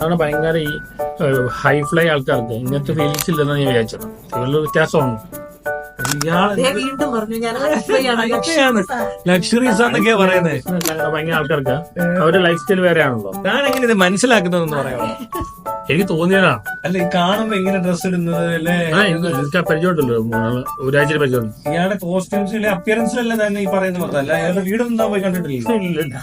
അതാണ് ഭയങ്കര ഈ ഹൈ ഫ്ലൈ ആൾക്കാർക്ക് ഇങ്ങനത്തെ ഫീലിങ്സ് ഇല്ലെന്ന് ഞാൻ വിചാരിച്ചത്. ഇവരിൽ വ്യത്യാസമാണ്. ഇയാൾ വീണ്ടും പറഞ്ഞു ഞാൻ high-fi ആണ്. ഇതൊക്കെയാണ് ലക്ഷറീസ് ആണെന്നൊക്കെയാ പറയുന്നത് ഭയങ്കര ആൾക്കാർക്ക്. അവരുടെ ലൈഫ് സ്റ്റൈൽ വേറെ ആണല്ലോ ഞാനെങ്ങനെ ഇത് മനസ്സിലാക്കുന്നതെന്ന് പറയാമോ? എനിക്ക് തോന്നിയതാ. അല്ല ഈ കാണുമ്പോ എങ്ങനെ ഡ്രസ് ഇടുന്നത് അല്ലേ? ആ, എനിക്ക് എനിക്ക് പരിചയമുണ്ടല്ലോ. ഒരാഴ്ച പരിചയം ഇയാളുടെ കോസ്റ്റ്യൂംസിലെ അപ്പിയറൻസിലല്ല ഞാൻ ഈ പറയുന്ന മൊത്തം അല്ല അയാളുടെ വീടൊന്നും പോയി കണ്ടിട്ടില്ല.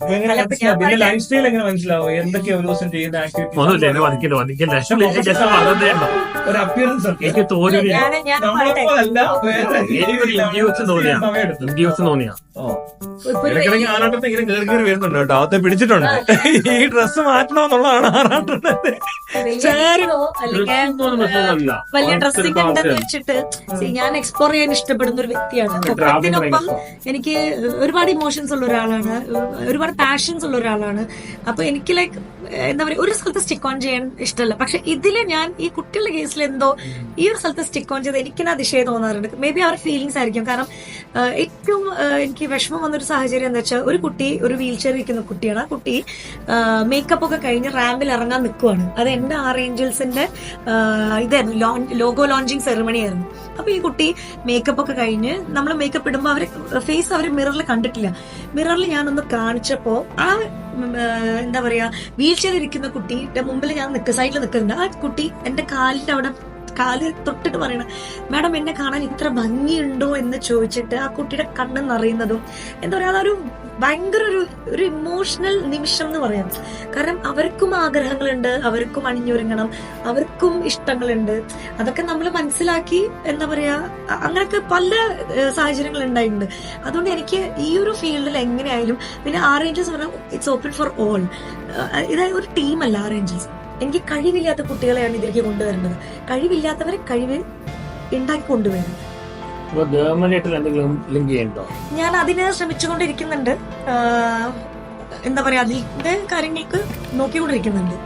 അപ്പൊ എങ്ങനെ മനസ്സിലാവും? പിന്നെ ലൈഫ് സ്റ്റൈൽ എങ്ങനെ മനസ്സിലാവും? എന്തൊക്കെയാ ഒരു ദിവസം ചെയ്യുന്ന ഒന്നുമില്ല ആക്ടിവിറ്റി എന്നെ വധിക്കില്ല വധിക്കില്ല ജസ്റ്റ് വളർന്നേ. ഒരു അപ്പിയറൻസ് ഒക്കെ. എനിക്ക് ഞാൻ ഞാൻ പറയട്ടെ. നമ്മളെപ്പോലല്ല, വേറെ എനിക്കൊരു ഇൻഡ്യൂസ് തോന്നിയാ. ഇൻഡ്യൂസ് തോന്നിയാ. ഓ. ഇടയ്ക്കിടയ്ക്ക് ആറാട്ടത്തെ ഇങ്ങനെ കയറി കയറി വരുന്നുണ്ട് കേട്ടോ. അവത്തെ പിടിച്ചിട്ടുണ്ട്. ഈ ഡ്രസ്സ് മാറ്റണമെന്നുള്ളതാണ് ആറാട്ടത്തിന്റെ വലിയ ഡ്രസ്സിംഗ് ഉണ്ടെന്ന് വെച്ചിട്ട് ഞാൻ എക്സ്പ്ലോർ ചെയ്യാൻ ഇഷ്ടപ്പെടുന്ന ഒരു വ്യക്തിയാണ് അതിനൊപ്പം എനിക്ക് ഒരുപാട് ഇമോഷൻസ് ഉള്ള ഒരാളാണ്. ഒരുപാട് പാഷൻസ് ഉള്ള ഒരാളാണ്. അപ്പൊ എനിക്ക് ലൈക്ക് എന്താ പറയുക ഒരു സ്ഥലത്ത് സ്റ്റിക്ക് ഓൺ ചെയ്യാൻ ഇഷ്ടമല്ല. പക്ഷെ ഇതിൽ ഞാൻ ഈ കുട്ടികളുടെ കേസിൽ എന്തോ ഈ ഒരു സ്ഥലത്ത് സ്റ്റിക്ക് ഓൺ ചെയ്ത് എനിക്ക് അതിശയം തോന്നാറുണ്ട്. മേ ബി അവർ ഫീലിങ്സ് ആയിരിക്കും. കാരണം ഏറ്റവും എനിക്ക് വിഷമം വന്നൊരു സാഹചര്യം എന്താ വെച്ചാൽ ഒരു കുട്ടി ഒരു വീൽ ചെയർ ഇരിക്കുന്ന കുട്ടിയാണ്. ആ കുട്ടി മേക്കപ്പ് ഒക്കെ കഴിഞ്ഞ് റാമ്പിൽ ഇറങ്ങാൻ നിൽക്കുവാണ് അത് എന്റെ ആർ ഏഞ്ചൽസിന്റെ ഇതായിരുന്നു ലോഗോ ലോഞ്ചിങ് സെറിമണി ആയിരുന്നു. അപ്പൊ ഈ കുട്ടി മേക്കപ്പ് ഒക്കെ കഴിഞ്ഞ് നമ്മൾ മേക്കപ്പ് ഇടുമ്പോൾ അവരെ ഫേസ് അവർ മിററിൽ കണ്ടിട്ടില്ല. മിററിൽ ഞാനൊന്ന് കാണിച്ചപ്പോ ആ എന്താ പറയാ വീൽ ഇരിക്കുന്ന കുട്ടിയുടെ മുമ്പിൽ ഞാൻ നിൽക്കുക സൈഡിൽ നിൽക്കുന്നുണ്ട് ആ കുട്ടി എന്റെ കാലിന്റെ അവിടെ കാൽ തൊട്ടിട്ട് പറയണം മാഡം എന്നെ കാണാൻ ഇത്ര ഭംഗിയുണ്ടോ? എന്ന് ചോദിച്ചിട്ട് ആ കുട്ടിയുടെ കണ്ണ് നിറയുന്നതും എന്താ പറയാ അതൊരു ഭയങ്കര ഒരു ഒരു ഇമോഷണൽ നിമിഷം എന്ന് പറയാം. കാരണം അവർക്കും ആഗ്രഹങ്ങളുണ്ട് അവർക്കും അണിഞ്ഞൊരുങ്ങണം അവർക്കും ഇഷ്ടങ്ങളുണ്ട്. അതൊക്കെ നമ്മൾ മനസ്സിലാക്കി എന്താ പറയാ അങ്ങനെയൊക്കെ പല സാഹചര്യങ്ങൾ ഉണ്ടായിട്ടുണ്ട്. അതുകൊണ്ട് എനിക്ക് ഈ ഒരു ഫീൽഡിൽ എങ്ങനെയായാലും പിന്നെ ആർ ഏഞ്ചൽസ് പറഞ്ഞാൽ ഇറ്റ്സ് ഓപ്പൺ ഫോർ ഓൾ ഇത് ഒരു ടീമല്ല ആർ ഏഞ്ചൽസ്. എനിക്ക് കഴിവില്ലാത്ത കുട്ടികളെയാണ് ഇതിലേക്ക് കൊണ്ടുവരുന്നത്. കഴിവില്ലാത്തവരെ കഴിവ് ഉണ്ടാക്കി കൊണ്ടുവരും ഇപ്പൊ ഗവൺമെന്റ് എന്തെങ്കിലും ലിങ്ക് ചെയ്യണ്ടോ? ഞാൻ അതിന് ശ്രമിച്ചുകൊണ്ടിരിക്കുന്നുണ്ട്. എന്താ പറയാ അതിന്റെ കാര്യങ്ങൾക്ക് നോക്കിക്കൊണ്ടിരിക്കുന്നുണ്ട്.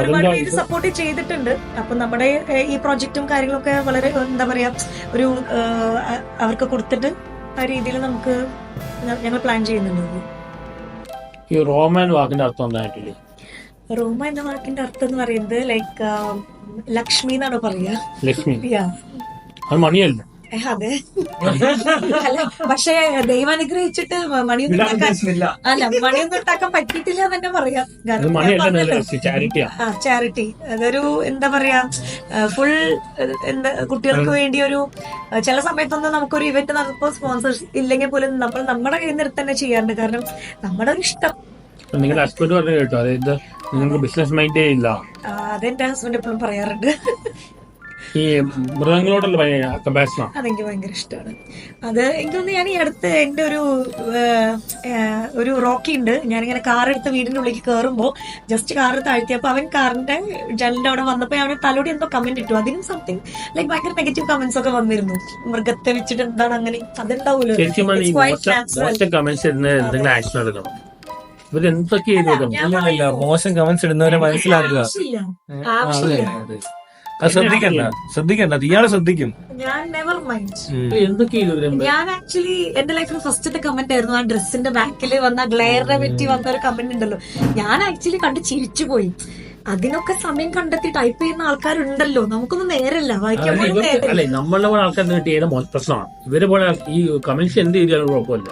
ഒരുപാട് പേര് സപ്പോർട്ട് ചെയ്തിട്ടുണ്ട്. അപ്പൊ നമ്മുടെ ഈ പ്രോജക്റ്റും കാര്യങ്ങളൊക്കെ വളരെ എന്താ പറയാ ഒരു അവർക്ക് കൊടുത്തിട്ട് ആ രീതിയിൽ നമുക്ക് ഞങ്ങൾ പ്ലാൻ ചെയ്യുന്നുണ്ട്. ഈ റോമൻ വാക്കിന്റെ അർത്ഥം എന്തായിട്ടില്ലേ റോമ എന്ന വാക്കിന്റെ അർത്ഥം എന്ന് പറയുന്നത് ലൈക്ക് ലക്ഷ്മി എന്നാണ് പറയാ ലക്ഷ്മി. അത് മണിയല്ല. അതെ. അല്ല പക്ഷേ ദൈവം അനുഗ്രഹിച്ചിട്ട് മണിയൊന്നും ഉണ്ടാക്കാൻ അല്ല മണിയൊന്നും ഉണ്ടാക്കാൻ പറ്റിയിട്ടില്ല എന്ന് തന്നെ പറയാം. ചാരിറ്റി അതൊരു എന്താ പറയാ ഫുൾ എന്താ കുട്ടികൾക്ക് വേണ്ടി ഒരു ചില സമയത്തൊന്നും നമുക്കൊരു ഇവന്റ് നടക്കുമ്പോൾ സ്പോൺസേഴ്സ് ഇല്ലെങ്കിൽ പോലും നമ്മൾ നമ്മുടെ കയ്യിൽ നിന്ന് തന്നെ ചെയ്യാറുണ്ട്. കാരണം നമ്മുടെ ഒരു ഇഷ്ടം. നിങ്ങളുടെ ഹസ്ബൻഡ് പറഞ്ഞു കേട്ടോ അതായത് നിങ്ങൾക്ക് ബിസിനസ് മൈൻഡേ ഇല്ല. അതെന്റെ ഹസ്ബൻഡ് എപ്പോഴും പറയാറുണ്ട്. ഈ മൃഗങ്ങളോടുള്ള അതെനിക്ക് ഭയങ്കര ഇഷ്ടമാണ്. അത് എനിക്കൊന്ന് ഞാൻ ഈ അടുത്ത് എന്റെ ഒരു ഒരു റോക്കി ഉണ്ട്. ഞാനിങ്ങനെ കാർ എടുത്ത് വീടിന്റെ ഉള്ളിലേക്ക് കയറുമ്പോ ജസ്റ്റ് കാർ താഴ്ത്തിയപ്പോൾ അവൻ കാറിന്റെ ജനലിന്റെ അവിടെ വന്നപ്പോ അവന് തലോടി എന്തോ കമന്റ് ഇട്ടു. അതിനും സംതിങ് ലൈക്ക് ഭയങ്കര നെഗറ്റീവ് കമന്റ്സ് ഒക്കെ വന്നിരുന്നു. മൃഗത്തെ വെച്ചിട്ട് എന്താണ് അങ്ങനെ അതുണ്ടാവൂലോ ശരിക്കും പറഞ്ഞാൽ ഈ മോശം കമന്റ്സ് ഇടുന്ന എന്തെങ്കിലും ആക്ഷൻ എടുക്കണം ഇവർ എന്തൊക്കെ ചെയ്തു കൊടുക്കണം ഇല്ല മോശം കമന്റ്സ് ഇടുന്നവരെ മനസ്സിലാക്കുക അതെ, ശ്രദ്ധിക്കണ്ട ശ്രദ്ധിക്കണ്ട. ഇയാളെ ശ്രദ്ധിക്കും. ഞാൻ നെവർ മൈൻഡ്. എന്തൊക്കെ ഞാൻ ആക്ച്വലി എന്റെ ലൈഫിൽ ഫസ്റ്റത്തെ കമന്റ് ആയിരുന്നു. ആ ഡ്രസ്സിന്റെ ബാക്കിൽ വന്ന ഗ്ലെയറിനെ പറ്റി വന്ന ഒരു കമന്റ് ഉണ്ടല്ലോ. ഞാൻ ആക്ച്വലി കണ്ട് ചിരിച്ചു പോയി. അതിനൊക്കെ സമയം കണ്ടെത്തി ടൈപ്പ് ചെയ്യുന്ന ആൾക്കാരുണ്ടല്ലോ. നമുക്കൊന്നും നേരല്ല. വായിക്കാൻ നമ്മളെ പോലെ ആൾക്കാർ പ്രശ്നമാണ്. ഇവരെ പോലെ ഈ കമന്റ്സ് എന്ത് ചെയ്താലും കുഴപ്പമില്ല.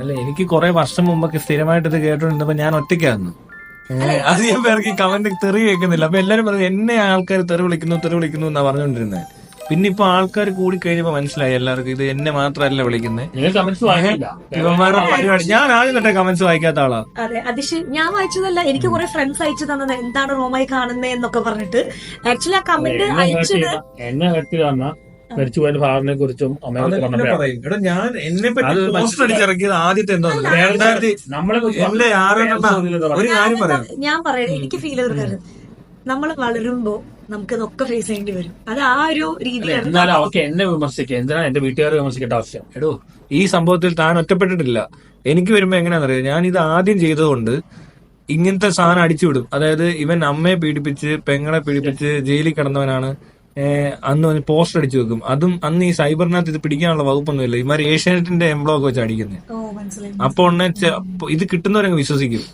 അല്ല എനിക്ക് കുറെ വർഷം മുമ്പൊക്കെ സ്ഥിരമായിട്ട് ഇത് കേട്ടോണ്ടിരുന്നപ്പോ ഞാൻ ഒറ്റയ്ക്കായിരുന്നു അധികം പേർക്ക് കമന്റ് തെറി കേൾക്കുന്നില്ല. അപ്പൊ എല്ലാരും പറഞ്ഞു എന്നെ ആൾക്കാർ തെറി വിളിക്കുന്നു തെറി വിളിക്കുന്നു എന്നാ പറഞ്ഞോണ്ടിരുന്നത് പിന്നെ ഇപ്പൊ ആൾക്കാർ കൂടി കഴിഞ്ഞപ്പോ മനസ്സിലായി എല്ലാവർക്കും ഇത് എന്നെ മാത്രല്ല വിളിക്കുന്നത് ഇവന്മാരുടെ പരിപാടി. ഞാൻ ആദ്യം തൊട്ടേ കമന്റ്സ് വായിക്കാത്ത ആളാ. അതെ അതിശ് ഞാൻ വായിച്ചതല്ല എനിക്ക് കുറെ ഫ്രണ്ട്സ് അയച്ചു തന്നത് എന്താണ് റോമായി കാണുന്നത് എന്നൊക്കെ പറഞ്ഞിട്ട്. ആക്ച്വലി ആ കമന്റ് അയച്ചത് എന്നെ മരിച്ചുപോയ ഫാദറിനെ കുറിച്ചും അമ്മയെ ഞാൻ എന്നെ പറ്റി അത് പോസ്റ്റർ അടിച്ചിറക്കിയത് ആദ്യത്തെ എന്തോ രണ്ടായിരത്തി നമ്മളെ ഒരു കാര്യം പറയാം. ഞാൻ പറയാം എനിക്ക് ഫീൽ ചെയ്ത കാര്യം. നമ്മൾ വളരുമ്പോ നമുക്ക് ഇതൊക്കെ ഫേസ് ചെയ്യേണ്ടി വരും. അത് ആ ഒരു രീതിയിലാണ് എന്നാലും അവർക്ക് എന്നെ വിമർശിക്കുക എന്തിനാണ് എന്റെ വീട്ടുകാരെ വിമർശിക്കേണ്ട ആവശ്യം? എടോ ഈ സംഭവത്തിൽ താൻ ഒറ്റപ്പെട്ടിട്ടില്ല. എനിക്ക് വരുമ്പോ എങ്ങനെയാണെന്നറിയോ? ഞാൻ ഇത് ആദ്യം ചെയ്തതുകൊണ്ട് ഇങ്ങനത്തെ സാധനം അടിച്ചുവിടും. അതായത് ഇവൻ അമ്മയെ പീഡിപ്പിച്ച് പെങ്ങളെ പീഡിപ്പിച്ച് ജയിലിൽ കിടന്നവനാണ്. അന്ന് പോസ്റ്റർ അടിച്ചു വെക്കും. അതും അന്ന് ഈ സൈബറിനകത്ത് ഇത് പിടിക്കാനുള്ള വകുപ്പൊന്നുമില്ല. ഇമാര് ഏഷ്യാനെറ്റിന്റെ എംബ്ലോ ഒക്കെ വെച്ച് അടിക്കുന്നത് അപ്പൊ ഉടനെ ഇത് കിട്ടുന്നവരങ്ങ് വിശ്വസിക്കും.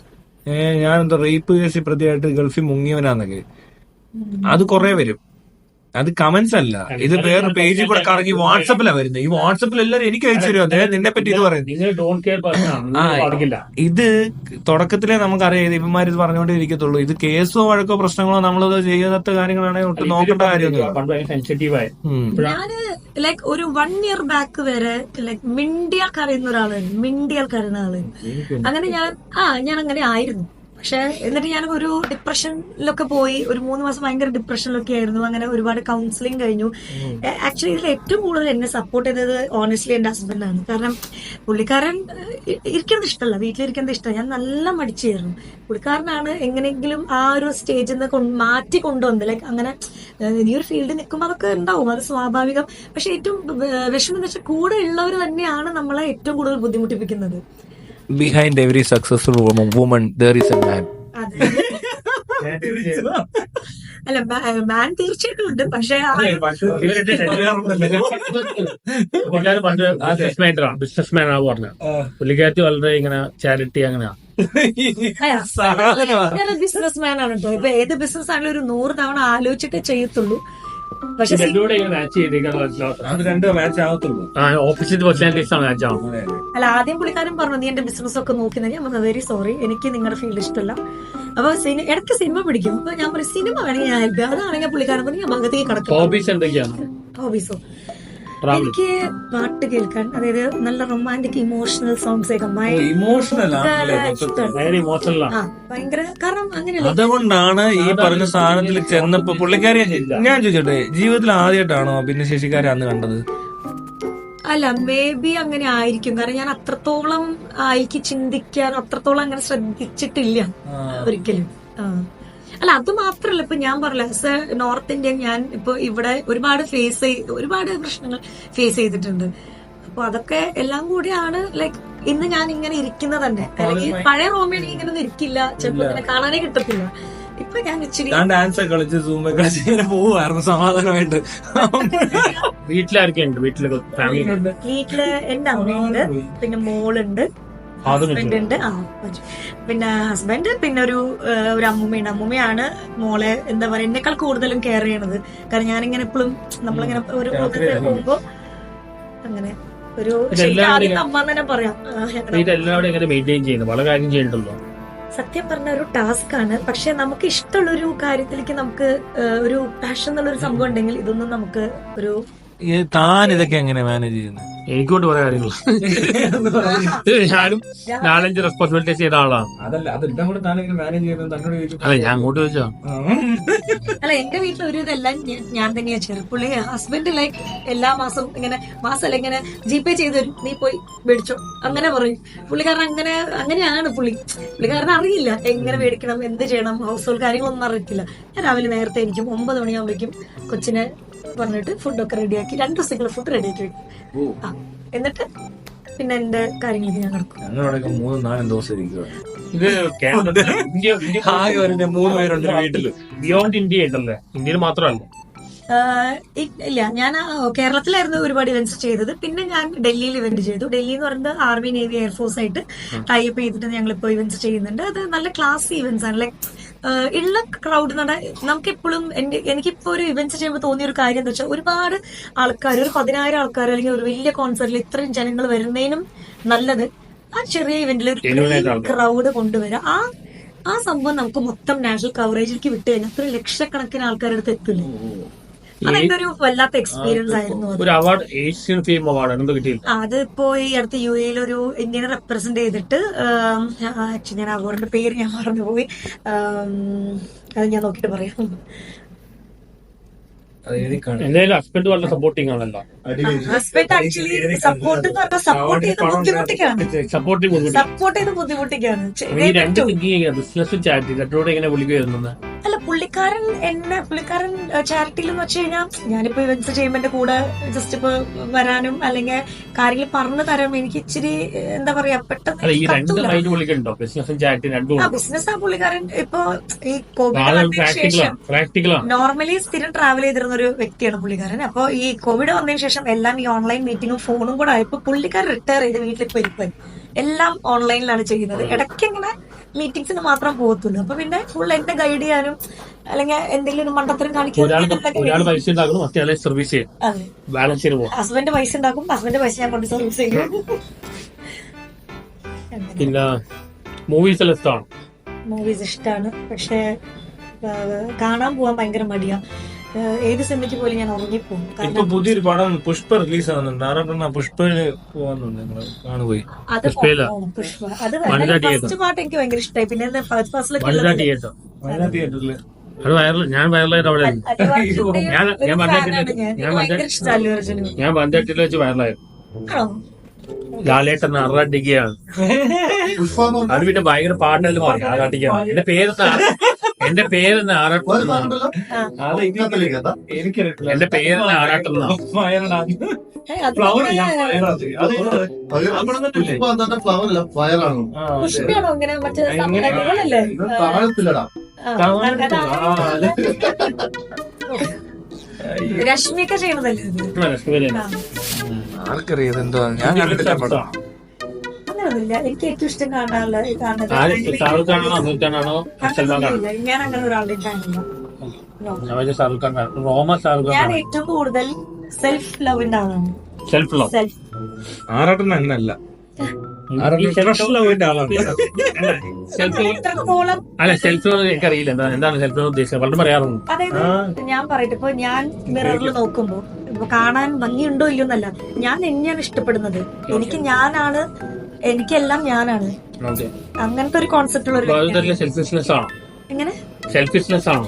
ഞാൻ എന്താ റേപ്പ് കേസിൽ പ്രതിയായിട്ട് ഗൾഫിൽ മുങ്ങിയവനാന്നൊക്കെ. അത് കുറെ വരും. അത് കമന്റ്സ് അല്ല. ഇത് വേറെ പേജിൽ കൂടെ കറങ്ങി വാട്സപ്പിലാണ് വരുന്നത് ഈ വാട്സപ്പിൽ എല്ലാവരും എനിക്ക് അയച്ചു തരും അദ്ദേഹം നിന്നെ പറ്റി ഇത് പറയുന്നത് ഇത് തുടക്കത്തിലേ നമുക്കറിയാം. ഇവന്മാർ ഇത് പറഞ്ഞുകൊണ്ടേ ഇരിക്കത്തുള്ളൂ. ഇത് കേസോ വഴക്കോ പ്രശ്നങ്ങളോ നമ്മളത് ചെയ്യാത്ത കാര്യങ്ങളാണെങ്കിൽ ഒട്ടും നോക്കേണ്ട കാര്യമൊന്നുമില്ല ലൈക്ക് ഒരു വൺ ഇയർ ബാക്ക് വരെ ലൈക്ക് മിണ്ടിയാൽ കരയുന്ന ഒരാളാണ് മിണ്ടിയാൽ കരയുന്ന ആൾ അങ്ങനെ ഞാൻ ആ ഞാൻ അങ്ങനെ ആയിരുന്നു. പക്ഷെ എന്നിട്ട് ഞാൻ ഒരു ഡിപ്രഷനിലൊക്കെ പോയി. ഒരു മൂന്ന് മാസം ഭയങ്കര ഡിപ്രഷനിലൊക്കെ ആയിരുന്നു. അങ്ങനെ ഒരുപാട് കൗൺസിലിംഗ് കഴിഞ്ഞു. ആക്ച്വലി ഇതിൽ ഏറ്റവും കൂടുതൽ എന്നെ സപ്പോർട്ട് ചെയ്തത് ഓണസ്റ്റ്ലി എന്റെ ഹസ്ബൻഡാണ് കാരണം പുള്ളിക്കാരൻ ഇരിക്കുന്നത് ഇഷ്ടമല്ല. വീട്ടിലിരിക്കുന്നത് ഇഷ്ടമല്ല. ഞാൻ നല്ല മടിച്ചായിരുന്നു. പുള്ളിക്കാരനാണ് എങ്ങനെയെങ്കിലും ആ ഒരു സ്റ്റേജിൽ നിന്ന് മാറ്റി കൊണ്ടുവന്നത്. ലൈക്ക് അങ്ങനെ നീ ഈ ഒരു ഫീൽഡിൽ നിൽക്കുമ്പോൾ അതൊക്കെ ഉണ്ടാവും. അത് സ്വാഭാവികം. പക്ഷെ ഏറ്റവും വിഷമം എന്ന് വെച്ചാൽ കൂടെ ഉള്ളവർ തന്നെയാണ് നമ്മളെ ഏറ്റവും കൂടുതൽ ബുദ്ധിമുട്ടിപ്പിക്കുന്നത്. Behind every successful woman there is a man അല്ല മാൻ തീർച്ചയായിട്ടും ഉണ്ട്. പക്ഷെ ബിസിനസ്മാൻ ആണ് പറഞ്ഞത് പുള്ളിക്കാരത്തി വളരെ ഇങ്ങനെ ചാരിറ്റി അങ്ങനെ ബിസിനസ്മാൻ ബിസിനസ് മാൻ ആണ് കേട്ടോ ഇപ്പൊ ഏത് ബിസിനസ് ആണെങ്കിലും ഒരു നൂറ് തവണ ആലോചിച്ചിട്ടേ ചെയ്യത്തുള്ളൂ. പക്ഷെ ഓപ്പോസിറ്റ് പേഴ്സണാലിറ്റീസ് ആണ് മാച്ച് ആവും അല്ല ആദ്യം പുള്ളിക്കാരൻ പറഞ്ഞു നീ എന്റെ ബിസിനസ് ഒക്കെ നോക്കുന്നത് ഞാൻ പറഞ്ഞു വെരി സോറി എനിക്ക് നിങ്ങളുടെ ഫീൽഡ് ഇഷ്ടമല്ല അപ്പൊ സിനി- ഇടയ്ക്ക് സിനിമ പിടിക്കും. അപ്പൊ ഞാൻ പറയും സിനിമ വേണമെങ്കിൽ ഞാൻ ഹെൽപ്പ് അതാണെങ്കിൽ പുള്ളിക്കാരൻ പറഞ്ഞു ഞാൻ മകത്തേക്ക് കിടക്കും. ഹോബീസ് എന്തൊക്കെയാണ്? ഹോബീസോ ട്രാവൽ എനിക്ക് പാട്ട് കേൾക്കാൻ അതായത് നല്ല റൊമാന്റിക് ഇമോഷണൽ സോങ്സ് ഇമോഷണൽ ഭയങ്കര കാരണം അങ്ങനെയല്ല. അതുകൊണ്ടാണ് ഈ പറഞ്ഞ സാധനത്തിൽ ചെന്നപ്പോ പുള്ളിക്കാരി ഞാൻ ചോദിച്ചോട്ടെ ജീവിതത്തിൽ ആദ്യമായിട്ടാണോ പിന്നെ ശശികാരെ അന്ന് കണ്ടത്? അല്ല മേ ബി അങ്ങനെ ആയിരിക്കും. കാരണം ഞാൻ അത്രത്തോളം ആയിക്ക് ചിന്തിക്കാൻ അത്രത്തോളം അങ്ങനെ ശ്രദ്ധിച്ചിട്ടില്ല. ഒരിക്കലും. ആ. അല്ല അത് മാത്രല്ല ഇപ്പൊ ഞാൻ പറഞ്ഞില്ല ആസ് എ നോർത്ത് ഇന്ത്യൻ ഞാൻ ഇപ്പൊ ഇവിടെ ഒരുപാട് ഫേസ് ഒരുപാട് പ്രശ്നങ്ങൾ ഫേസ് ചെയ്തിട്ടുണ്ട്. അപ്പൊ അതൊക്കെ എല്ലാം കൂടിയാണ് ലൈക്ക് ഇന്ന് ഞാൻ ഇങ്ങനെ ഇരിക്കുന്നത് തന്നെ. അല്ലെങ്കിൽ പഴയ റോമിയാണ് ഇങ്ങനെ ഒന്നും ഇരിക്കില്ല ചിലപ്പോ ഇങ്ങനെ കാണാനേ കിട്ടത്തില്ല. ഇപ്പൊ ഞാൻ ഇച്ചിരി ഞാൻ ഡാൻസ് ഒക്കെ കളിച്ച് സൂം കളിച്ച് ഇങ്ങനെ പോവായിരുന്നു സമാധാനമായിട്ട്. വീട്ടിലാർക്കുണ്ട് വീട്ടിലൊക്കെ ഫാമിലി വീട്ടിൽ എന്റെ അമ്മയുണ്ട് പിന്നെ മോളുണ്ട്. ഹസ്ബൻഡ് ഉണ്ട്. ആ പിന്നെ ഹസ്ബൻഡ് പിന്നെ ഒരു ഒരു അമ്മൂമ്മയുണ്ട്. അമ്മൂമ്മയാണ് മോളെ എന്താ പറയാ എന്നെക്കാൾ കൂടുതലും കെയർ ചെയ്യണത്. കാരണം ഞാനിങ്ങനെ എപ്പോഴും നമ്മളിങ്ങനെ ഒരു പോകുമ്പോ അങ്ങനെ ഒരു അമ്മ തന്നെ പറയാം. പല കാര്യം ചെയ്യണ്ടല്ലോ. സത്യം പറഞ്ഞ ഒരു ടാസ്ക് ആണ്. പക്ഷെ നമുക്ക് ഇഷ്ടമുള്ള ഒരു കാര്യത്തിലേക്ക് നമുക്ക് ഒരു പാഷൻ എന്നുള്ള ഒരു സംഭവം ഉണ്ടെങ്കിൽ ഇതൊന്നും നമുക്ക് ഒരു താൻ ഇതൊക്കെ എങ്ങനെ മാനേജ് ചെയ്യുന്നത് എനിക്കോട്ട് കുറെ കാര്യങ്ങൾ. ഞാനും നാലഞ്ച് റെസ്പോൺസിബിലിറ്റി ചെയ്ത ആളാണ്. അതല്ല കൂടെ മാനേജ് ചെയ്യുന്നത് തന്നോട് അല്ല ഞാൻ അങ്ങോട്ട് വെച്ചോ അല്ല എന്റെ വീട്ടിൽ ഒരു ഇതെല്ലാം ഞാൻ- ഞാൻ തന്നെയാ ചെറുപ്പുള്ളി ഹസ്ബൻഡ് ലൈക്ക് എല്ലാ മാസവും ഇങ്ങനെ മാസം ഇങ്ങനെ ജി പേ ചെയ്ത് തരും. നീ പോയി മേടിച്ചോ. അങ്ങനെ പറയും. പുള്ളിക്കാരൻ അങ്ങനെ അങ്ങനെയാണ് പുള്ളി. പുള്ളിക്കാരൻ അറിയില്ല എങ്ങനെ മേടിക്കണം എന്ത് ചെയ്യണം ഹൗസ് ഹോൾഡ് കാര്യങ്ങളൊന്നും അറിയത്തില്ല. ഞാൻ രാവിലെ നേരത്തെ എനിക്കും ഒമ്പത് മണിയാകുമ്പോഴേക്കും കൊച്ചിനെ പറഞ്ഞിട്ട് ഫുഡൊക്കെ റെഡിയാക്കി രണ്ട് ദിവസത്തേക്കുള്ള ഫുഡ് റെഡിയാക്കി വെക്കും. ആ എന്നിട്ട് പിന്നെ എന്റെ കാര്യങ്ങൾ ഞാൻ നടക്കും. മൂന്നും നാലും ദിവസം ഇത് മൂന്ന് പേരുണ്ട് വീട്ടിൽ. ബിയോണ്ട് ഇന്ത്യ ഉണ്ടല്ലേ? ഇന്ത്യയിൽ മാത്രമല്ല. ആഹ് ഇ- ഇല്ല ഞാൻ കേരളത്തിലായിരുന്നു ഒരുപാട് ഇവന്റ്സ് ചെയ്തത്. പിന്നെ ഞാൻ ഡൽഹിയിൽ ഇവന്റ് ചെയ്തു. ഡൽഹി എന്ന് പറയുന്നത് ആർമി നേവി എയർഫോഴ്സ് ആയിട്ട് ടൈപ്പ് ചെയ്തിട്ട് ഞങ്ങൾ ഇപ്പോൾ ഇവന്റ്സ് ചെയ്യുന്നുണ്ട്. അത് നല്ല ക്ലാസ് ഇവന്റ്സ് ആണ്. ലൈക്ക് ഉള്ള ക്രൗഡ് നട നമുക്ക് എപ്പോഴും എന്റെ എനിക്കിപ്പോ ഒരു ഇവന്റ്സ് ചെയ്യുമ്പോൾ തോന്നിയ ഒരു കാര്യം എന്ന് വെച്ചാൽ ഒരുപാട് ആൾക്കാർ ഒരു പതിനായിരം ആൾക്കാർ അല്ലെങ്കിൽ ഒരു വലിയ കോൺസെർട്ടിൽ ഇത്രയും ജനങ്ങൾ വരുന്നതിനും നല്ലത് ആ ചെറിയ ഇവന്റിൽ ഒരു ക്രൗഡ് കൊണ്ടുവരാം. ആ ആ സംഭവം നമുക്ക് മൊത്തം നാഷണൽ കവറേജിലേക്ക് വിട്ട് കഴിഞ്ഞാൽ അത്ര ലക്ഷക്കണക്കിന് ആൾക്കാരുടെ അടുത്ത് എത്തില്ല അതെന്റെ ഒരു വല്ലാത്ത എക്സ്പീരിയൻസ് ആയിരുന്നു ഒരു അവാർഡ് ഏഷ്യൻ ഫിലിം അവാർഡ് എന്തോ കിട്ടി അത് ഇപ്പോ ഈ അടുത്ത് യു എയിൽ ഒരു ഇന്ത്യനെ റെപ്രസെന്റ് ചെയ്തിട്ട് ആക്ച്വലി ഞാൻ അവാർഡിന്റെ പേര് ഞാൻ മറന്നുപോയി. അത് ഞാൻ നോക്കിട്ട് പറയാം. എന്തായാലും ഹസ്ബൻഡ് വളരെ സപ്പോർട്ടിംഗ് ആണല്ലോ. ഹസ്ബൻഡ് ആക്ച്വലി സപ്പോർട്ട് എന്ന് പറഞ്ഞാൽ സപ്പോർട്ട് ചെയ്ത് ബുദ്ധിമുട്ടിക്കാണ്. സപ്പോർട്ടിങ് സപ്പോർട്ട് ചെയ്ത് ബുദ്ധിമുട്ടിക്കാണ്. ഈ രണ്ട് തിങ്കിങ് ബിസിനസ് ചാറ്റ് രണ്ടോടെ ഇങ്ങനെ വിളിക്കുമായിരുന്നു അല്ല പുള്ളിക്കാരൻ എന്നെ പുള്ളിക്കാരൻ ചാരിറ്റിയിൽ എന്ന് വെച്ച് കഴിഞ്ഞാൽ ഞാനിപ്പോ ഇവന്റ്സ് ചെയ്യുമ്പോൾ എന്റെ കൂടെ ജസ്റ്റ് ഇപ്പൊ വരാനും അല്ലെങ്കിൽ കാര്യങ്ങൾ പറഞ്ഞു തരാം എനിക്ക് ഇച്ചിരി എന്താ പറയാ പെട്ടെന്ന് ബിസിനസ് ആ പുള്ളിക്കാരൻ ഇപ്പൊ ഈ കോവിഡ് ശേഷം നോർമലി സ്ഥിരം ട്രാവൽ ചെയ്തിരുന്ന ഒരു വ്യക്തിയാണ് പുള്ളിക്കാരൻ. അപ്പൊ ഈ കോവിഡ് വന്നതിന് ശേഷം എല്ലാം ഈ ഓൺലൈൻ മീറ്റിംഗും ഫോണും കൂടെ ആയപ്പോ പുള്ളിക്കാരൻ റിട്ടയർ ചെയ്ത് വീട്ടിൽ പോയി എല്ലാം ഓൺലൈനിലാണ് ചെയ്യുന്നത്. ഇടയ്ക്ക് ഇങ്ങനെ മീറ്റിംഗ്സിന് മാത്രം പോകത്തുള്ളൂ. അപ്പൊ പിന്നെ ഫുൾ എന്നെ ഗൈഡ് ചെയ്യാനും അല്ലെങ്കിൽ എന്തെങ്കിലും ഒരു മണ്ടത്തരം കാണിക്കാനും ഹസ്ബൻഡ് പൈസ ഉണ്ടാക്കും ഹസ്ബൻഡ് പൈസ ഞാൻ കൊണ്ട് സർവീസ് ചെയ്യും. പിന്നെ മൂവീസ് ഇഷ്ടമാണ്? മൂവീസ് ഇഷ്ടമാണ് പക്ഷെ കാണാൻ പോവാൻ ഭയങ്കര മടിയാ. ആ, ഏത് സിനിമയ്ക്ക് പോലും ഞാൻ ഉറങ്ങിപ്പോകും ഇപ്പൊ പുതിയൊരു പടം പുഷ്പ റിലീസ് ആവുന്നുണ്ട് ആരാട്ടണ്ണ കാണുപോയി. അത് പുഷ്പയില. പുഷ്പ. അത് ഫസ്റ്റ് പാട്ട് എനിക്ക് ഭയങ്കര ഇഷ്ടമായി പിന്നെ ഫസ്റ്റ് ഫസ്റ്റിലൊക്കെ തിയേറ്റർ. അത് വൈറൽ ഞാൻ വൈറലായിട്ട് അവിടെ ആയിരുന്നു. ഞാൻ- ഞാൻ പഞ്ചായത്തിൽ ഞാൻ. വെച്ച് വൈറലായിരുന്നു ലാലേട്ടൻ അറാട്ടിക്കുകയാണ് അത് പിന്നെ ഭയങ്കര പാട്ടെല്ലാം മാറി. ആറാട്ടിക്കാണ് എന്റെ പേരെന്താ എന്റെ പേര് ആറാട്ടെന്നാണ് അത് ഇതിനകത്തിലേക്ക് എനിക്കറിയത്തില്ല. എന്റെ പേര് ആറാട്ടെന്നാണ് വയറിനാണ് ഏ, അത് ഫ്ലവർ ഇങ്ങനെ ഞാൻ വയറാത്തി അത് നമ്മളെന്നിട്ടില്ലേ ഫ്ലവറല്ല ഫയറാണ് ആ, പുഷ്പയാണോ ഇങ്ങനെ മറ്റേ ഫ്ലവർ ഇവളല്ലേ ഇത് താഴത്തില്ലടാ. രശ്മിക ചെയ്യണതല്ലേ ഇത്? ആ. ആർക്കറിയാം എന്തോ ഞാൻ കണ്ടിട്ടില്ല പടം. അങ്ങനെയൊന്നുമില്ല എനിക്ക് ഏറ്റവും ഇഷ്ടം കാണാനുള്ള കാണുന്നത് ആര് ഷാറുഖ് ഖാനാണോ അമീർ ഖാനാണോ സൽമാൻ ഖാൻ അങ്ങനെയൊന്നുമില്ല. ഞാൻ അങ്ങനെ ഒരാളുടെ No. ഞാൻ വിചാരിച്ചു ഷാറുഖ് ഖാൻ റോമ ഷാറുഖ് ഞാൻ ഖാൻ ഏറ്റവും കൂടുതൽ സെൽഫ് ലവിന്റെ ആളാണ് സെൽഫ് ലവ് സെൽഫ് ആറാട്ടണ്ണ എന്നല്ല ഫ്രഷ് ലവിന്റെ ആളാണ്. സെൽഫ് എത്രത്തോളം അല്ല സെൽഫ് ലവ് എനിക്കറിയില്ല. എന്താ എന്താണ് സെൽഫ് ലവ് ഉദ്ദേശിച്ചത്? വളരെ പറയാറുണ്ട്. അതായത് ഞാൻ പറയട്ടെ ഇപ്പൊ ഞാൻ മിററിൽ നോക്കുമ്പോ ഇപ്പൊ കാണാൻ ഭംഗിയുണ്ടോ ഇല്ലയോ എന്നല്ല. ഞാൻ എന്നെയാണ് ഇഷ്ടപ്പെടുന്നത്. എനിക്ക് ഞാനാണ് എനിക്കെല്ലാം ഞാനാണ്. അങ്ങനത്തെ ഒരു കോൺസെപ്റ്റ് ഉള്ള സെൽഫിഷ്നെസ് ആണോ? എങ്ങനെ? സെൽഫിഷ്നെസ് ആണോ?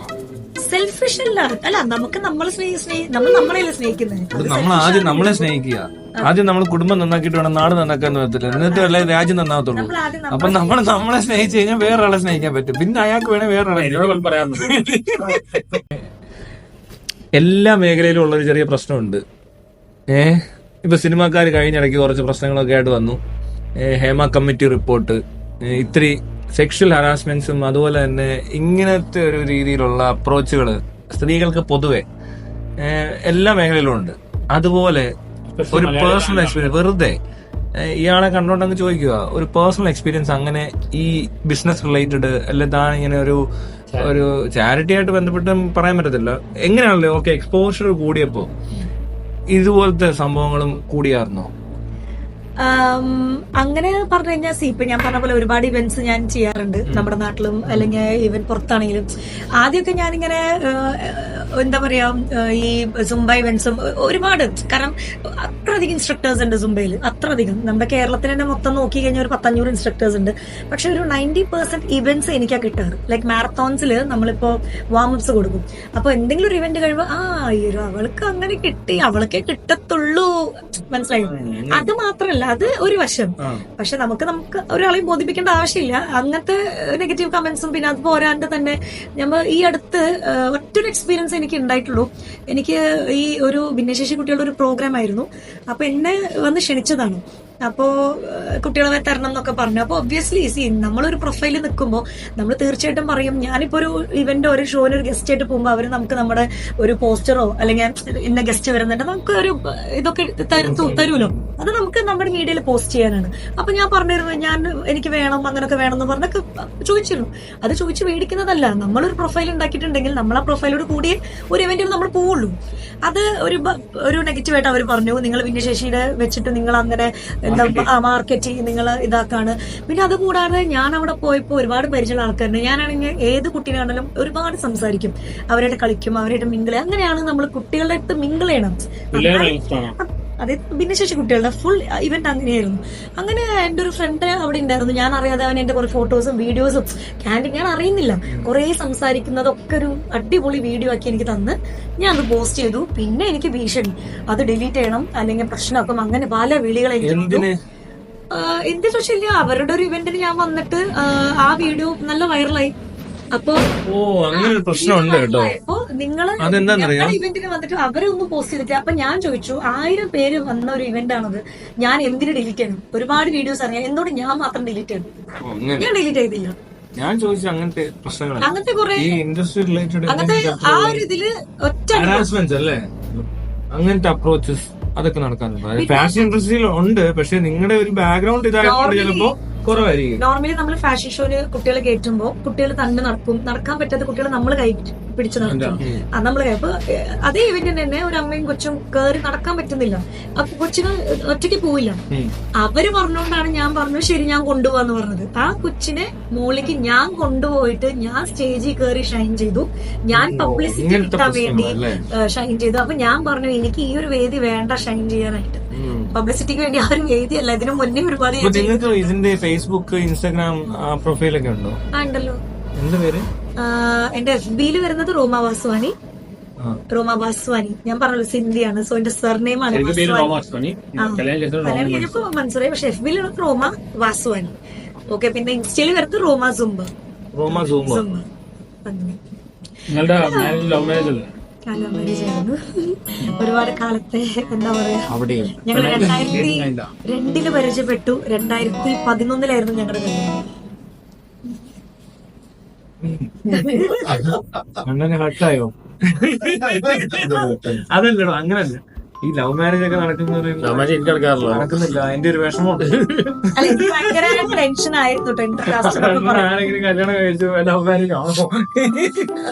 സെൽഫിഷ് അല്ല. അല്ല നമുക്ക് സ്നേഹി നമ്മൾ നമ്മളെയല്ലേ സ്നേഹിക്കുന്നത് നമ്മൾ ആദ്യം നമ്മളെ സ്നേഹിക്കുക. ആദ്യം നമ്മൾ കുടുംബം നന്നാക്കിയിട്ട് വേണം നാട് നന്നാക്കാൻ പറ്റില്ല എന്നിട്ട് അല്ലേ രാജ്യം നന്നാകത്തുള്ളൂ നമ്മൾ അപ്പൊ നമ്മൾ നമ്മളെ സ്നേഹിച്ചു കഴിഞ്ഞാൽ വേറൊരാളെ സ്നേഹിക്കാൻ പറ്റും. പിന്നെ അയാൾക്ക് വേണേ വേറൊരാളെ എല്ലാ മേഖലയിലും ഉള്ള ഒരു ചെറിയ പ്രശ്നമുണ്ട്. ഏഹ് ഇപ്പൊ സിനിമാക്കാർ കഴിഞ്ഞിടയ്ക്ക് കുറച്ച് പ്രശ്നങ്ങളൊക്കെ ആയിട്ട് വന്നു. Hema committee report. ഇത്തിരി സെക്ഷൽ ഹറാസ്മെന്റ്സും അതുപോലെ തന്നെ ഇങ്ങനത്തെ ഒരു രീതിയിലുള്ള അപ്രോച്ചുകൾ സ്ത്രീകൾക്ക് പൊതുവെ എല്ലാ മേഖലയിലും ഉണ്ട്. അതുപോലെ ഒരു പേഴ്സണൽ എക്സ്പീരിയൻസ് വെറുതെ ഇയാളെ കണ്ടോണ്ടങ്ങ് ചോദിക്കുക ഒരു പേഴ്സണൽ എക്സ്പീരിയൻസ് അങ്ങനെ ഈ ബിസിനസ് റിലേറ്റഡ് അല്ലെ താൻ ഇങ്ങനെ ഒരു ഒരു ചാരിറ്റി ആയിട്ട് ബന്ധപ്പെട്ട് പറയാൻ പറ്റത്തില്ല. എങ്ങനെയാണല്ലോ? ഓക്കെ എക്സ്പോഷർ കൂടിയപ്പോ ഇതുപോലത്തെ സംഭവങ്ങളും കൂടിയായിരുന്നോ അങ്ങനെ പറഞ്ഞു കഴിഞ്ഞാൽ സി ഇപ്പൊ ഞാൻ പറഞ്ഞ പോലെ ഒരുപാട് ഇവന്റ്സ് ഞാൻ ചെയ്യാറുണ്ട് നമ്മുടെ നാട്ടിലും അല്ലെങ്കിൽ ഈവൻ പുറത്താണെങ്കിലും. ആദ്യമൊക്കെ ഞാനിങ്ങനെ എന്താ പറയാ ഈ സുംബ ഇവന്റ്സും ഒരുപാട്. കാരണം അത്രയധികം ഇൻസ്ട്രക്ടേഴ്സ് ഉണ്ട് സുംബയിൽ അത്രയധികം. നമ്മുടെ കേരളത്തിൽ തന്നെ മൊത്തം നോക്കി കഴിഞ്ഞാൽ ഒരു പത്തഞ്ഞൂറ് ഇൻസ്ട്രക്ടേഴ്സ് ഉണ്ട്. പക്ഷെ ഒരു നയന്റി പെർസെന്റ് ഇവന്റ്സ് എനിക്കാ കിട്ടാറ്. ലൈക്ക് മാരത്തോൺസിൽ നമ്മളിപ്പോ വാമപ്സ് കൊടുക്കും. അപ്പൊ എന്തെങ്കിലും ഒരു ഇവന്റ് കഴിയുമ്പോൾ ആ അയ്യോ അവൾക്ക് അങ്ങനെ കിട്ടി. അവൾക്കേ കിട്ടത്തുള്ളൂ. മനസ്സിലായോ? അത് മാത്രല്ല അത് ഒരു വശം. പക്ഷെ നമുക്ക് നമുക്ക് ഒരാളെയും ബോധിപ്പിക്കേണ്ട ആവശ്യമില്ല. അങ്ങനത്തെ നെഗറ്റീവ് കമന്റ്സും പിന്നെ അത് പോരാണ്ട് തന്നെ നമ്മൾ ഈ അടുത്ത് ഒറ്റൊരു എക്സ്പീരിയൻസ് എനിക്ക് ഉണ്ടായിട്ടുള്ളൂ. എനിക്ക് ഈ ഒരു ഭിന്നശേഷി കുട്ടികളുടെ ഒരു പ്രോഗ്രാം ആയിരുന്നു. അപ്പൊ എന്നെ വന്ന് ക്ഷണിച്ചതാണ്. അപ്പോ കുട്ടികളെ തരണം എന്നൊക്കെ പറഞ്ഞു. അപ്പൊ ഒബ്വിയസ്ലി സി നമ്മളൊരു പ്രൊഫൈലിൽ നിൽക്കുമ്പോൾ നമ്മൾ തീർച്ചയായിട്ടും പറയും ഞാനിപ്പോ ഒരു ഇവന്റ് ഒരു ഷോയിൽ ഒരു ഗസ്റ്റ് ആയിട്ട് പോകുമ്പോൾ അവർ നമുക്ക് നമ്മുടെ ഒരു പോസ്റ്ററോ അല്ലെങ്കിൽ ഇന്ന ഗസ്റ്റ് വരുന്നുണ്ട് നമുക്ക് ഒരു ഇതൊക്കെ തരുമല്ലോ. തരൂലോ? അത് നമുക്ക് നമ്മുടെ മീഡിയയിൽ പോസ്റ്റ് ചെയ്യാനാണ്. അപ്പൊ ഞാൻ പറഞ്ഞിരുന്നു ഞാൻ എനിക്ക് വേണം അങ്ങനെയൊക്കെ വേണം എന്ന് പറഞ്ഞൊക്കെ ചോദിച്ചിരുന്നു. അത് ചോദിച്ച് മേടിക്കുന്നതല്ല നമ്മളൊരു പ്രൊഫൈൽ ഉണ്ടാക്കിയിട്ടുണ്ടെങ്കിൽ നമ്മൾ ആ പ്രൊഫൈലോട് കൂടി ഒരു ഇവന്റിൽ നമ്മൾ പോവുള്ളൂ. അത് ഒരു ഒരു ഒരു നെഗറ്റീവായിട്ട് അവർ പറഞ്ഞു നിങ്ങൾ ഭിന്നശേഷിയുടെ വെച്ചിട്ട് നിങ്ങൾ അങ്ങനെ എന്താ മാർക്കറ്റ് നിങ്ങൾ ഇതാക്കാണ്. പിന്നെ അത് കൂടാതെ ഞാൻ അവിടെ പോയപ്പോൾ ഒരുപാട് പരിചയമുള്ള ആൾക്കാരുണ്ട്. ഞാനാണെങ്കിൽ ഏത് കുട്ടീനാണെങ്കിലും ഒരുപാട് സംസാരിക്കും. അവരായിട്ട് കളിക്കും അവരായിട്ട് മിങ്കിൾ അങ്ങനെയാണ് നമ്മൾ കുട്ടികളുടെ അടുത്ത് മിങ്കിൾ ചെയ്യണം. അതായത് ഭിന്നശേഷി കുട്ടികളുടെ ഫുൾ ഇവന്റ് അങ്ങനെയായിരുന്നു. അങ്ങനെ എന്റെ ഒരു ഫ്രണ്ട് അവിടെ ഉണ്ടായിരുന്നു. ഞാൻ അറിയാതെ അവൻ എന്റെ കുറെ ഫോട്ടോസും വീഡിയോസും ക്യാൻഡി ഞാൻ അറിയുന്നില്ല. കുറെ സംസാരിക്കുന്നതൊക്കെ ഒരു അടിപൊളി വീഡിയോ ആക്കി എനിക്ക് തന്ന്. ഞാൻ അത് പോസ്റ്റ് ചെയ്തു. പിന്നെ എനിക്ക് ഭീഷണി. അത് ഡിലീറ്റ് ചെയ്യണം അല്ലെങ്കിൽ പ്രശ്നമാക്കും. അങ്ങനെ പല വിളികളെ എനിക്ക്. എന്തിന്? എന്ത് അവരുടെ ഒരു ഇവന്റിന് ഞാൻ വന്നിട്ട് ആ വീഡിയോ നല്ല വൈറലായി അപ്പോ ഓ അങ്ങനെ ഒരു പ്രശ്നമുണ്ട് കേട്ടോ. അപ്പോ നിങ്ങൾ അതെന്താന്നറിയോ? ഞങ്ങളുടെ ഇവന്റിന് വന്നിട്ട് അവരെ ഒന്നും പോസ്റ്റ് ചെയ്തിട്ട് അപ്പൊ ഞാൻ ചോദിച്ചു ആയിരം പേര് വന്ന ഒരു ഇവന്റ് ആണത്. ഞാൻ എന്തിനു ഡിലീറ്റ് ചെയ്യണം ഒരുപാട് വീഡിയോസ് അറിയാം. എന്തുകൊണ്ട് ഞാൻ മാത്രം ഡിലീറ്റ് ചെയ്തു. ഞാൻ ഡിലീറ്റ് ചെയ്തില്ല. ഞാൻ ചോദിച്ചു അങ്ങനത്തെ പ്രശ്നങ്ങൾ അങ്ങനത്തെ കുറെ ഈ ഇൻഡസ്ട്രി റിലേറ്റഡ് അങ്ങനത്തെ ആ ഒരു ഇതിൽ ഒറ്റ ഹറാസ്മെന്റ് അല്ലേ? അങ്ങനത്തെ അപ്രോച്ചസ് അതൊക്കെ നടക്കാറുണ്ട്. ഫാഷൻ ഇൻഡസ്ട്രിയിൽ ഉണ്ട്. പക്ഷെ നിങ്ങളുടെ ഒരു ബാക്ക്ഗ്രൗണ്ട് ഇതായതുകൊണ്ട് ചിലപ്പോ കുറവായിരിക്കും. നോർമലി നമ്മൾ ഫാഷൻ ഷോയിൽ കുട്ടികളെ കയറ്റുമ്പോൾ കുട്ടികൾ തന്നെ നടക്കും. നടക്കാൻ പറ്റാത്ത കുട്ടികളെ നമ്മൾ കൈ പിടിച്ച് നടക്കും ആ നമ്മൾ അപ്പൊ അതേ ഇവന്റിന് തന്നെ ഒരു അമ്മയും കൊച്ചും കയറി നടക്കാൻ പറ്റുന്നില്ല. അപ്പൊ കൊച്ചിന് ഒറ്റയ്ക്ക് പോവില്ല. അവർ പറഞ്ഞുകൊണ്ടാണ് ഞാൻ പറഞ്ഞു ശരി ഞാൻ കൊണ്ടുപോവാന്ന് പറഞ്ഞത്. ആ കൊച്ചിനെ മോളിക്ക് ഞാൻ കൊണ്ടുപോയിട്ട് ഞാൻ സ്റ്റേജിൽ കയറി ഷൈൻ ചെയ്തു. ഞാൻ പബ്ലിസിറ്റി കിട്ടാൻ വേണ്ടി ഷൈൻ ചെയ്തു. അപ്പൊ ഞാൻ പറഞ്ഞു എനിക്ക് ഈ ഒരു വേദി വേണ്ട ഷൈൻ ചെയ്യാനായിട്ട്. പബ്ലിസിറ്റിക്ക് വേണ്ടി ആരും എഴുതിയല്ല. ഇതിനു മുന്നേ ഒരുപാട് നിങ്ങൾക്ക് ഇതിന്റെ ഫേസ്ബുക്ക് ഇൻസ്റ്റാഗ്രാം പ്രൊഫൈലൊക്കെ ഉണ്ടോ? ആ ഉണ്ടല്ലോ. എന്ത് പേര്? എന്റെ എഫ് ബിയിൽ വരുന്നത് റോമ വാസ്വാനി റോമാ വാസ്വാനി ഞാൻ പറഞ്ഞല്ലോ സിന്ധിയാണ് സോ എന്റെ സർനെയിം ആണ് മനസ്സിലായി. പക്ഷെ എഫ് ബിയിൽ റോമ വാസ്വാനി ഓക്കെ പിന്നെ ഇൻസ്റ്റയിൽ വരുന്നത് റോമ സുംബ. റോമ സൂമ സുംബ. നിങ്ങളുടെ ലവ് മാരേജ് അല്ലേ? Marriage ഒരുപാട് കാലത്തെ എന്താ പറയാ ഞങ്ങൾ രണ്ടായിരത്തി രണ്ടിൽ പരിചയപ്പെട്ടു. രണ്ടായിരത്തി പതിനൊന്നിലായിരുന്നു ഞങ്ങളുടെ കല്യാണം അണ്ണനെ ഹട്ടായോ അതല്ലടോ അങ്ങനല്ല. ഈ ലവ് മാരേജ് ഒക്കെ നടക്കുന്ന ലവ് മാരേജ് എനിക്ക് നടക്കാറില്ല. നടക്കുന്നില്ല. അതിന്റെ ഒരു ഭയങ്കര ടെൻഷൻ ആയിരുന്നു ആരെങ്കിലും കല്യാണം കഴിച്ചു ലവ് മാരേജ് ആണോ?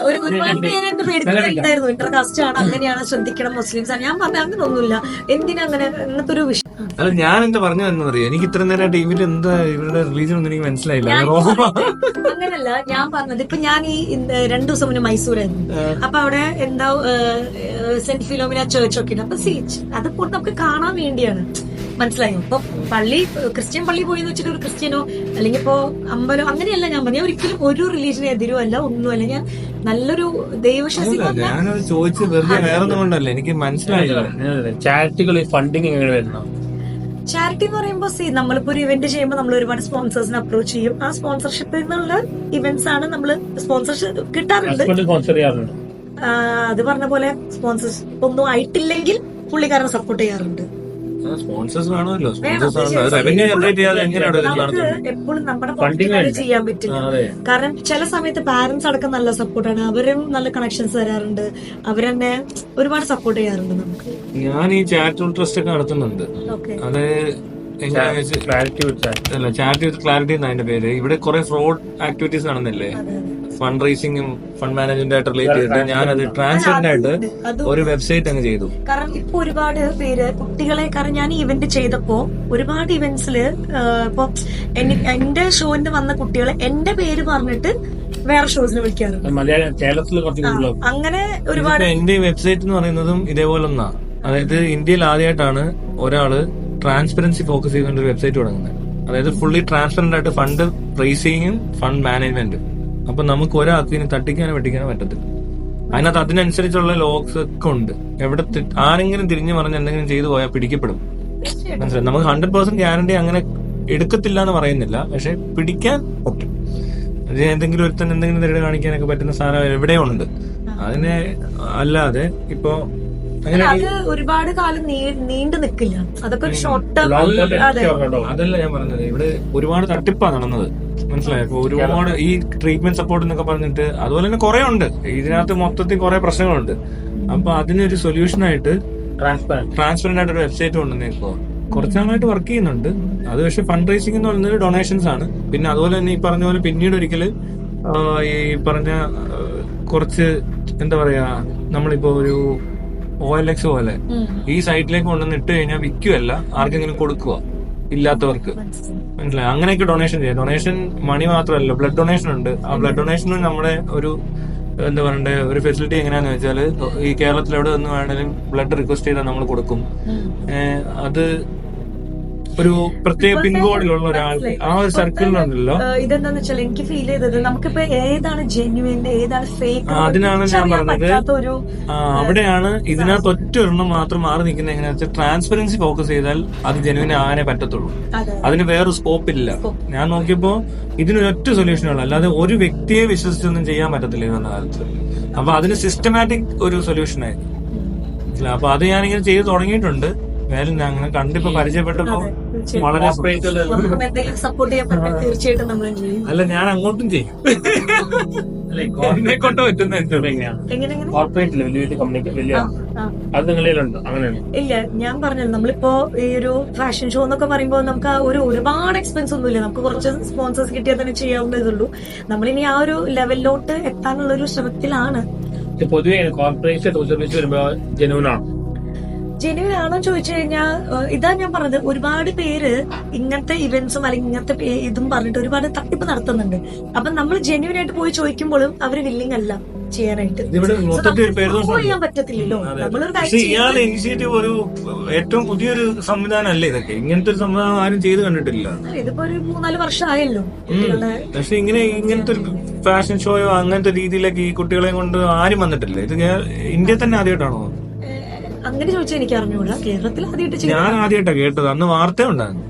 ഒരു ഒരുപാട് പേര് എന്നെ പേടിപ്പിക്കുന്നുണ്ടായിരുന്നു ഇന്റർ കാസ്റ്റ് ആണ് അങ്ങനെയാണ് ശ്രദ്ധിക്കണം മുസ്ലിംസ് ആണ്. ഞാൻ പറഞ്ഞ അങ്ങനെ ഒന്നുമില്ല എന്തിനാ അങ്ങനെ? അങ്ങനത്തെ ഒരു വിഷയം അല്ല ഞാൻ എന്താ പറഞ്ഞു തന്നെ അറിയാം എനിക്ക് ഇത്ര നേരം ടീമിൽ എന്താ ഇവരുടെ റിലീജൻ ഒന്നും എനിക്ക് മനസ്സിലായില്ല. റോമ അങ്ങനല്ല ഞാൻ പറഞ്ഞത് ഇപ്പൊ ഞാൻ ഈ രണ്ടു ദിവസം മുന്നേ മൈസൂരായിരുന്നു. അപ്പൊ അവിടെ എന്താ സെന്റ് ഫിലോമിന ചേർച്ച് ഒക്കെ ഉണ്ട്. അപ്പൊ സീച്ച് അത് പോയിട്ട് നമുക്ക് കാണാൻ വേണ്ടിയാണ്. മനസ്സിലായോ? ഇപ്പൊ പള്ളി ക്രിസ്ത്യൻ പള്ളി പോയി എന്ന് വെച്ചിട്ട് ഒരു ക്രിസ്ത്യനോ അല്ലെങ്കിൽ ഇപ്പോ അമ്പലോ അങ്ങനെയല്ല ഞാൻ പറഞ്ഞു ഒരിക്കലും ഒരു റിലീജിയന് എതിരോ അല്ല ഒന്നുമല്ല. ഞാൻ നല്ലൊരു ദൈവശാസ്ത്രം ഞാനത് ചോദിച്ച് വെറുതെ വേറെ ഒന്നും കൊണ്ടല്ല. എനിക്ക് മനസ്സിലായില്ല. ചാരിറ്റികൾ ഫണ്ടിങ് എങ്ങനെ വരുന്ന? ചാരിറ്റി എന്ന് പറയുമ്പോൾ സി നമ്മളിപ്പോ ഒരു ഇവന്റ് ചെയ്യുമ്പോൾ നമ്മൾ ഒരുപാട് സ്പോൺസേഴ്സിനെ അപ്രോച്ച് ചെയ്യും. ആ സ്പോൺസർഷിപ്പിൽ നിന്നുള്ള ഇവന്റ്സ് ആണ് നമ്മൾ സ്പോൺസർഷിപ്പ് കിട്ടാറുണ്ട്. അത് പറഞ്ഞ പോലെ സ്പോൺസർഷിപ്പ് ഒന്നും ആയിട്ടില്ലെങ്കിൽ പുള്ളിക്കാരനെ സപ്പോർട്ട് ചെയ്യാറുണ്ട്. സ്പോൺസേഴ്സ് വേണമല്ലോ. വേണം, സ്പോൺസേഴ്സ് ആണ് റവന്യൂ ജനറേറ്റ് ചെയ്യാതെ എങ്ങനെയാണ് വേണ്ടേ? ചെയ്യാൻ പറ്റില്ല. കാരണം ചില സമയത്ത് പാരന്റ്സ് അടക്കം നല്ല സപ്പോർട്ടാണ് അവരും നല്ല കണക്ഷൻസ് തരാറുണ്ട്. അവരെന്നെ ഒരുപാട് സപ്പോർട്ട് ചെയ്യാറുണ്ട് നമുക്ക്. ഞാൻ ഈ ചാരിറ്റബിൾ ട്രസ്റ്റ് ഒക്കെ നടത്തുന്നുണ്ട്. അത് ചാരിറ്റി വിത്ത് ക്ലാരിറ്റി എന്നാ അതിന്റെ പേര്. ഇവിടെ കുറെ ഫ്രോഡ് ആക്ടിവിറ്റീസ് നടന്നില്ലേ? ഫണ്ട് റേസിംഗും ഫണ്ട് മാനേജ്മെന്റ് ആയിട്ട് റിലേറ്റ് ചെയ്തിട്ട് ഞാനത് ട്രാൻസ്പെറന്റ് ആയിട്ട് ഒരു വെബ്സൈറ്റ് അങ്ങ് ചെയ്തു. കാരണം ഇപ്പൊ ഒരുപാട് പേര് കുട്ടികളെ കാരണം ഞാൻ ഇവന്റ് ചെയ്തപ്പോ ഒരുപാട് ഇവന്റ്സിൽ ഇപ്പൊ എനി- എന്റെ ഷോന്റെ വന്ന കുട്ടികളെ എന്റെ പേര് പറഞ്ഞിട്ട് വേറെ ഷോസിന് വിളിക്കാറുണ്ട്. അങ്ങനെ ഒരുപാട് എന്റെ വെബ്സൈറ്റ് എന്ന് പറയുന്നതും ഇതേപോലെ ഒന്നാ അതായത് ഇന്ത്യയിൽ ആദ്യമായിട്ടാണ് ഒരാൾ ട്രാൻസ്പെറൻസി ഫോക്കസ് ചെയ്തുകൊണ്ട് ഒരു വെബ്സൈറ്റ് തുടങ്ങുന്നത്. അതായത് ഫുള്ളി ട്രാൻസ്പെറന്റ് ആയിട്ട് ഫണ്ട് റേസിംഗും ഫണ്ട് മാനേജ്മെന്റും അപ്പൊ നമുക്ക് ഒരാൾക്ക് ഇനി തട്ടിക്കാനോ വെട്ടിക്കാനോ പറ്റത്തില്ല. അതിനകത്ത് അതിനനുസരിച്ചുള്ള ലോക്സ് ഒക്കെ ഉണ്ട്. എവിടെ ആരെങ്കിലും തിരിഞ്ഞു പറഞ്ഞ് എന്തെങ്കിലും ചെയ്തു പോയാൽ പിടിക്കപ്പെടും. മനസ്സിലായി? നമുക്ക് ഹൺഡ്രഡ് പെർസെന്റ് ഗ്യാരണ്ടി അങ്ങനെ എടുക്കത്തില്ല എന്ന് പറയുന്നില്ല. പക്ഷെ പിടിക്കാൻ പറ്റും എന്തെങ്കിലും ഒരുത്തൻ എന്തെങ്കിലും നേരിട്ട് കാണിക്കാനൊക്കെ പറ്റുന്ന സാധനം എവിടെയുണ്ട് അതിനെ അല്ലാതെ ഇപ്പൊ അത് ഒരുപാട് കാലം നീണ്ടു നിൽക്കില്ല. അതൊക്കെ ഒരു ഷോർട്ട് ടേം അതല്ല ഞാൻ പറഞ്ഞത്. ഇവിടെ ഒരുപാട് തട്ടിപ്പാ നടന്നത്. മനസ്സിലായോ? ഇപ്പൊ ഒരുപാട് ഈ ട്രീറ്റ്മെന്റ് സപ്പോർട്ട് എന്നൊക്കെ പറഞ്ഞിട്ട് അതുപോലെ തന്നെ കുറെ ഉണ്ട്. ഇതിനകത്ത് മൊത്തത്തിൽ കുറെ പ്രശ്നങ്ങളുണ്ട്. അപ്പൊ അതിനൊരു സൊല്യൂഷൻ ആയിട്ട് ട്രാൻസ്പെറന്റ് ട്രാൻസ്പെറന്റ് ആയിട്ട് ഒരു വെബ്സൈറ്റ് കൊണ്ടുവന്നേക്കോ കുറച്ച് നാളായിട്ട് വർക്ക് ചെയ്യുന്നുണ്ട്. അത് പക്ഷെ ഫണ്ട് റൈസിംഗ് എന്ന് പറയുന്നത് ഡൊണേഷൻസ് ആണ്. പിന്നെ അതുപോലെ തന്നെ ഈ പറഞ്ഞ പോലെ പിന്നീട് ഒരിക്കൽ ഈ പറഞ്ഞ കുറച്ച് എന്താ പറയാ നമ്മളിപ്പോ ഒരു ഒ എൽ എക്സ് പോലെ. ഈ സൈറ്റിലേക്ക് കൊണ്ടുവന്ന് ഇട്ട് കഴിഞ്ഞാൽ വിൽക്കുമല്ല ആർക്കെങ്കിലും കൊടുക്കുക ഇല്ലാത്തവർക്ക്. മനസ്സിലായി. അങ്ങനെയൊക്കെ ഡൊണേഷൻ ചെയ്യാം. ഡൊണേഷൻ മണി മാത്രമല്ല. ബ്ലഡ് ഡൊണേഷൻ ഉണ്ട്. ആ ബ്ലഡ് ഡൊണേഷനും നമ്മുടെ ഒരു എന്താ പറയണ്ടേ ഒരു ഫെസിലിറ്റി എങ്ങനെയാന്ന് വെച്ചാൽ ഈ കേരളത്തിൽ എവിടെ നിന്ന് വേണേലും ബ്ലഡ് റിക്വസ്റ്റ് ചെയ്താൽ നമ്മൾ കൊടുക്കും. അത് ഒരു പ്രത്യേക പിൻകോഡിലുള്ള ഒരാൾ ആ ഒരു സർക്കിളിലുണ്ടല്ലോ. ഇതെന്താന്ന് വെച്ചാൽ എനിക്ക് ഫീൽ ചെയ്തത് നമുക്കിപ്പോ ഏതാണ് ജെന്യുവൻ ഏതാണ് ഫേക്ക് അതിനാണ് ഞാൻ പറഞ്ഞത്. അവിടെയാണ് ഇതിനകത്ത് ഒറ്റ ഒരെണ്ണം മാത്രം മാറി നിൽക്കുന്ന എങ്ങനെയാ വെച്ചാൽ ട്രാൻസ്പെറൻസി ഫോക്കസ് ചെയ്താൽ അത് ജനുവിൻ ആകാനേ പറ്റത്തുള്ളൂ. അതിന് വേറെ സ്കോപ്പ് ഇല്ല. ഞാൻ നോക്കിയപ്പോ ഇതിനൊരൊറ്റ സൊല്യൂഷൻ ഉള്ളു. അല്ലാതെ ഒരു വ്യക്തിയെ വിശ്വസിച്ചൊന്നും ചെയ്യാൻ പറ്റത്തില്ല ഇന്നത്തെ കാലത്ത്. അപ്പൊ അതിന് സിസ്റ്റമാറ്റിക് ഒരു സൊല്യൂഷൻ ആയിരുന്നു? അപ്പൊ അത് ഞാനിങ്ങനെ ചെയ്തു തുടങ്ങിയിട്ടുണ്ട്. വേറെ ഞാൻ അങ്ങനെ കണ്ടിപ്പോ പരിചയപ്പെട്ടപ്പോ വളരെ നമുക്ക് എന്തെങ്കിലും സപ്പോർട്ട് ചെയ്യാൻ പറ്റും. തീർച്ചയായിട്ടും നമ്മൾ ചെയ്യും. അല്ല ഞാൻ അങ്ങോട്ടും ചെയ്യും. എന്നെ കൊണ്ട് പറ്റുന്ന? എങ്ങനെയാണ് എങ്ങനെ എങ്ങനെ? വലിയ വലിയ കമ്പനി വലിയ ആ. അത് നിങ്ങളിലുണ്ട് അങ്ങനെയാണ്. ഇല്ല ഞാൻ പറഞ്ഞല്ലോ നമ്മളിപ്പോ ഈ ഒരു ഫാഷൻ ഷോ എന്നൊക്കെ പറയുമ്പോൾ നമുക്ക് ആ ഒരു ഒരുപാട് എക്സ്പെൻസ് ഒന്നും ഇല്ല നമുക്ക് കുറച്ച് സ്പോൺസേഴ്സ് കിട്ടിയാൽ തന്നെ ചെയ്യാവുന്നതേ ഉള്ളൂ നമ്മളിനി ആ ഒരു ലെവലിലോട്ട് എത്താനുള്ള ഒരു ശ്രമത്തിലാണ്. പൊതുവെ കോർപ്പറേറ്റ് വരുമ്പോ ജനുവനാണ് ജെന്യൂൻ ആണോ ചോദിച്ചു കഴിഞ്ഞാൽ ഇതാ ഞാൻ പറഞ്ഞത് ഒരുപാട് പേര് ഇങ്ങനത്തെ ഇവന്റ്സും അല്ലെങ്കിൽ ഇങ്ങനത്തെ ഇതും പറഞ്ഞിട്ട് ഒരുപാട് തട്ടിപ്പ് നടത്തുന്നുണ്ട്. അപ്പൊ നമ്മൾ ജെന്യൂൻ ആയിട്ട് പോയി ചോദിക്കുമ്പോഴും അവർ വില്ലിങ് അല്ല ചെയ്യാനായിട്ട്. ചെയ്യാൻ പറ്റത്തില്ലല്ലോ. നമ്മളൊരു ഇനിഷ്യേറ്റീവ് ഒരു ഏറ്റവും പുതിയൊരു സംവിധാനം അല്ലേ ഇതൊക്കെ? ഇങ്ങനത്തെ ഒരു സംവിധാനം ആരും ചെയ്ത് കണ്ടിട്ടില്ല. ഇതിപ്പോ ഒരു മൂന്നാൽ വർഷമായല്ലോ ആയല്ലോ പക്ഷെ ഇങ്ങനെ ഇങ്ങനത്തെ ഒരു ഫാഷൻ ഷോയോ അങ്ങനത്തെ രീതിയിലേക്ക് ഈ കുട്ടികളെ കൊണ്ട് ആരും വന്നിട്ടില്ല. ഇത് ഇന്ത്യ തന്നെ ആദ്യമായിട്ടാണോ? അങ്ങനെ ചോദിച്ചാൽ എനിക്ക് അറിഞ്ഞൂടാ കേരളത്തിൽ ആദ്യമായിട്ട് ഞാൻ ആദ്യമായിട്ടാ കേട്ടത്. അന്ന് വാർത്ത ഉണ്ടായിരുന്നു